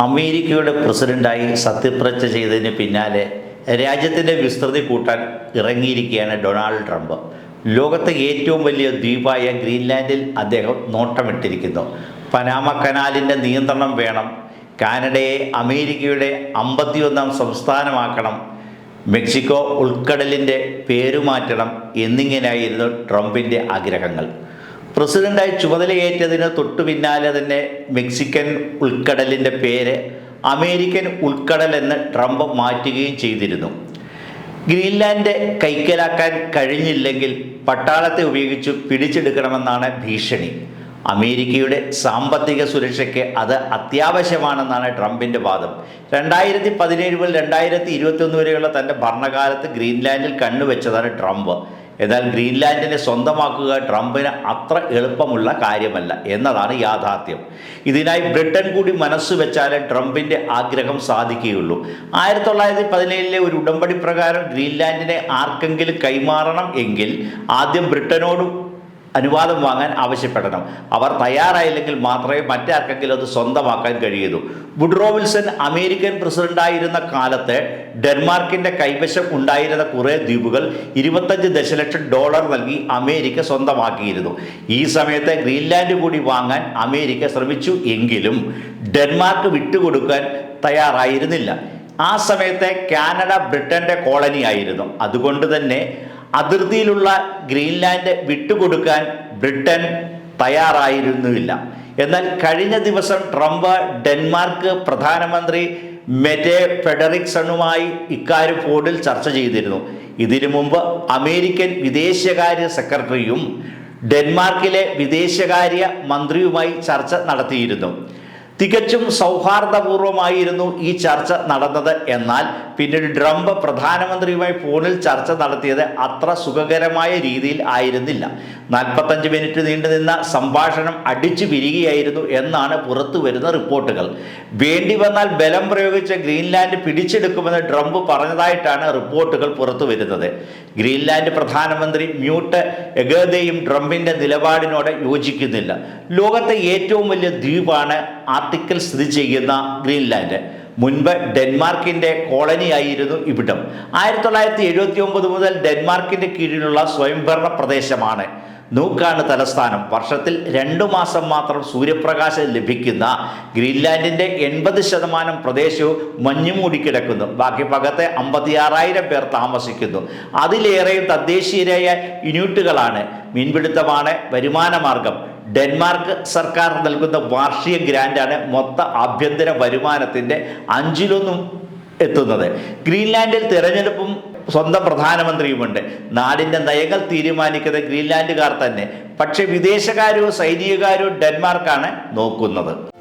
അമേരിക്കയുടെ പ്രസിഡന്റായി സത്യപ്രതിജ്ഞ ചെയ്തതിന് പിന്നാലെ രാജ്യത്തിന്റെ വിസ്തൃതി കൂട്ടാൻ ഇറങ്ങിയിരിക്കുകയാണ് ഡൊണാൾഡ് ട്രംപ്. ലോകത്തെ ഏറ്റവും വലിയ ദ്വീപായ ഗ്രീൻലാൻഡിൽ അദ്ദേഹം നോട്ടമിട്ടിരിക്കുന്നു. പനാമ കനാലിന്റെ നിയന്ത്രണം വേണം. കാനഡയെ അമേരിക്കയുടെ അമ്പത്തിയൊന്നാം സംസ്ഥാനമാക്കണം. മെക്സിക്കോ ഉൾക്കടലിന്റെ പേരുമാറ്റണം എന്നിങ്ങനെയായിരുന്നു ട്രംപിന്റെ ആഗ്രഹങ്ങൾ. പ്രസിഡന്റായി ചുമതലയേറ്റതിന് തൊട്ടു പിന്നാലെ തന്നെ മെക്സിക്കൻ ഉൾക്കടലിന്റെ പേര് അമേരിക്കൻ ഉൾക്കടൽ എന്ന് ട്രംപ് മാറ്റുകയും ചെയ്തിരുന്നു. ഗ്രീൻലാൻഡ് കൈക്കലാക്കാൻ കഴിഞ്ഞില്ലെങ്കിൽ പട്ടാളത്തെ ഉപയോഗിച്ച് പിടിച്ചെടുക്കണമെന്നാണ് ഭീഷണി. അമേരിക്കയുടെ സാമ്പത്തിക സുരക്ഷയ്ക്ക് അത് അത്യാവശ്യമാണെന്നാണ് ട്രംപിന്റെ വാദം. രണ്ടായിരത്തി പതിനേഴ് മുതൽ രണ്ടായിരത്തി ഇരുപത്തി ഒന്ന് വരെയുള്ള തന്റെ ഭരണകാലത്ത് ഗ്രീൻലാൻഡിൽ കണ്ണുവെച്ചതാണ് ട്രംപ്. എന്നാൽ ഗ്രീൻലാൻഡിനെ സ്വന്തമാക്കുക ട്രംപിന് അത്ര എളുപ്പമുള്ള കാര്യമല്ല എന്നതാണ് യാഥാർത്ഥ്യം. ഇതിനായി ബ്രിട്ടൻ കൂടി മനസ്സ് വെച്ചാലേ ട്രംപിന്റെ ആഗ്രഹം സാധിക്കുകയുള്ളൂ. ആയിരത്തി തൊള്ളായിരത്തി പതിനേഴിലെ ഒരു ഉടമ്പടി പ്രകാരം ഗ്രീൻലാൻഡിനെ ആർക്കെങ്കിലും കൈമാറണം എങ്കിൽ ആദ്യം ബ്രിട്ടനോട് അനുവാദം വാങ്ങാൻ ആവശ്യപ്പെടണം. അവർ തയ്യാറായില്ലെങ്കിൽ മാത്രമേ മറ്റാർക്കെങ്കിലും അത് സ്വന്തമാക്കാൻ കഴിയൂ. വുഡ്രോ വിൽസൺ അമേരിക്കൻ പ്രസിഡന്റായിരുന്ന കാലത്ത് ഡെൻമാർക്കിന്റെ കൈവശം ഉണ്ടായിരുന്ന കുറേ ദ്വീപുകൾ ഇരുപത്തഞ്ച് ദശലക്ഷം ഡോളർ നൽകി അമേരിക്ക സ്വന്തമാക്കിയിരുന്നു. ഈ സമയത്ത് ഗ്രീൻലാൻഡ് കൂടി വാങ്ങാൻ അമേരിക്ക ശ്രമിച്ചു എങ്കിലും ഡെൻമാർക്ക് വിട്ടുകൊടുക്കാൻ തയ്യാറായിരുന്നില്ല. ആ സമയത്തെ കാനഡ ബ്രിട്ടന്റെ കോളനി ആയിരുന്നു അതുകൊണ്ട് തന്നെ അതിർത്തിയിലുള്ള ഗ്രീൻലാൻഡ് വിട്ടുകൊടുക്കാൻ ബ്രിട്ടൻ തയ്യാറായിരുന്നുമില്ല എന്നാൽ കഴിഞ്ഞ ദിവസം ട്രംപ് ഡെൻമാർക്ക് പ്രധാനമന്ത്രി മെറ്റെ ഫെഡറിക്സണുമായി ഇക്കാര്യം ഫോണിൽ ചർച്ച ചെയ്തിരുന്നു. ഇതിനു മുമ്പ് അമേരിക്കൻ വിദേശകാര്യ സെക്രട്ടറിയും ഡെൻമാർക്കിലെ വിദേശകാര്യ മന്ത്രിയുമായി ചർച്ച നടത്തിയിരുന്നു. തികച്ചും സൗഹാർദ്ദപൂർവമായിരുന്നു ഈ ചർച്ച നടന്നത്. എന്നാൽ പിന്നീട് ട്രംപ് പ്രധാനമന്ത്രിയുമായി ഫോണിൽ ചർച്ച നടത്തിയത് അത്ര സുഖകരമായ രീതിയിൽ ആയിരുന്നില്ല. നാൽപ്പത്തഞ്ച് മിനിറ്റ് നീണ്ടുനിന്ന സംഭാഷണം അടിച്ചു പിരികയായിരുന്നു എന്നാണ് പുറത്തു വരുന്ന റിപ്പോർട്ടുകൾ. വേണ്ടി വന്നാൽ ബലം പ്രയോഗിച്ച ഗ്രീൻലാൻഡ് പിടിച്ചെടുക്കുമെന്ന് ട്രംപ് പറഞ്ഞതായിട്ടാണ് റിപ്പോർട്ടുകൾ പുറത്തു വരുന്നത്. ഗ്രീൻലാൻഡ് പ്രധാനമന്ത്രി മ്യൂട്ട് എഗേദയും ട്രംപിന്റെ നിലപാടിനോട് യോജിക്കുന്നില്ല. ലോകത്തെ ഏറ്റവും വലിയ ദ്വീപാണ് ആർട്ടിക്കിൾ സ്ഥിതി ചെയ്യുന്ന ഗ്രീൻലാൻഡ്. മുൻപ് ഡെൻമാർക്കിന്റെ കോളനിയായിരുന്നു ഇവിടം. ആയിരത്തി തൊള്ളായിരത്തി എഴുപത്തി ഒമ്പത് മുതൽ ഡെൻമാർക്കിന്റെ കീഴിലുള്ള സ്വയംഭരണ പ്രദേശമാണ്. നൂക്കാണ് തലസ്ഥാനം. വർഷത്തിൽ രണ്ടു മാസം മാത്രം സൂര്യപ്രകാശം ലഭിക്കുന്ന ഗ്രീൻലാൻഡിന്റെ എൺപത് ശതമാനം പ്രദേശവും മഞ്ഞു മൂടിക്കിടക്കുന്നു ബാക്കി ഭാഗത്തെ അമ്പത്തിയാറായിരം പേർ താമസിക്കുന്നു. അതിലേറെയും തദ്ദേശീയരായ ഇനൂട്ടുകളാണ്. മീൻപിടുത്തമാണ് വരുമാന മാർഗം ഡെൻമാർക്ക് സർക്കാർ നൽകുന്ന വാർഷിക ഗ്രാൻഡാണ് മൊത്ത ആഭ്യന്തര വരുമാനത്തിന്റെ അഞ്ചിലൊന്നും എത്തുന്നത്. ഗ്രീൻലാൻഡിൽ തിരഞ്ഞെടുപ്പും സ്വന്തം പ്രധാനമന്ത്രിയുമുണ്ട്. നാടിന്റെ നയങ്ങൾ തീരുമാനിക്കുന്നത് ഗ്രീൻലാൻഡുകാർ തന്നെ. പക്ഷേ വിദേശകാരോ സൈനികകാരോ ഡെൻമാർക്കാണ് നോക്കുന്നത്.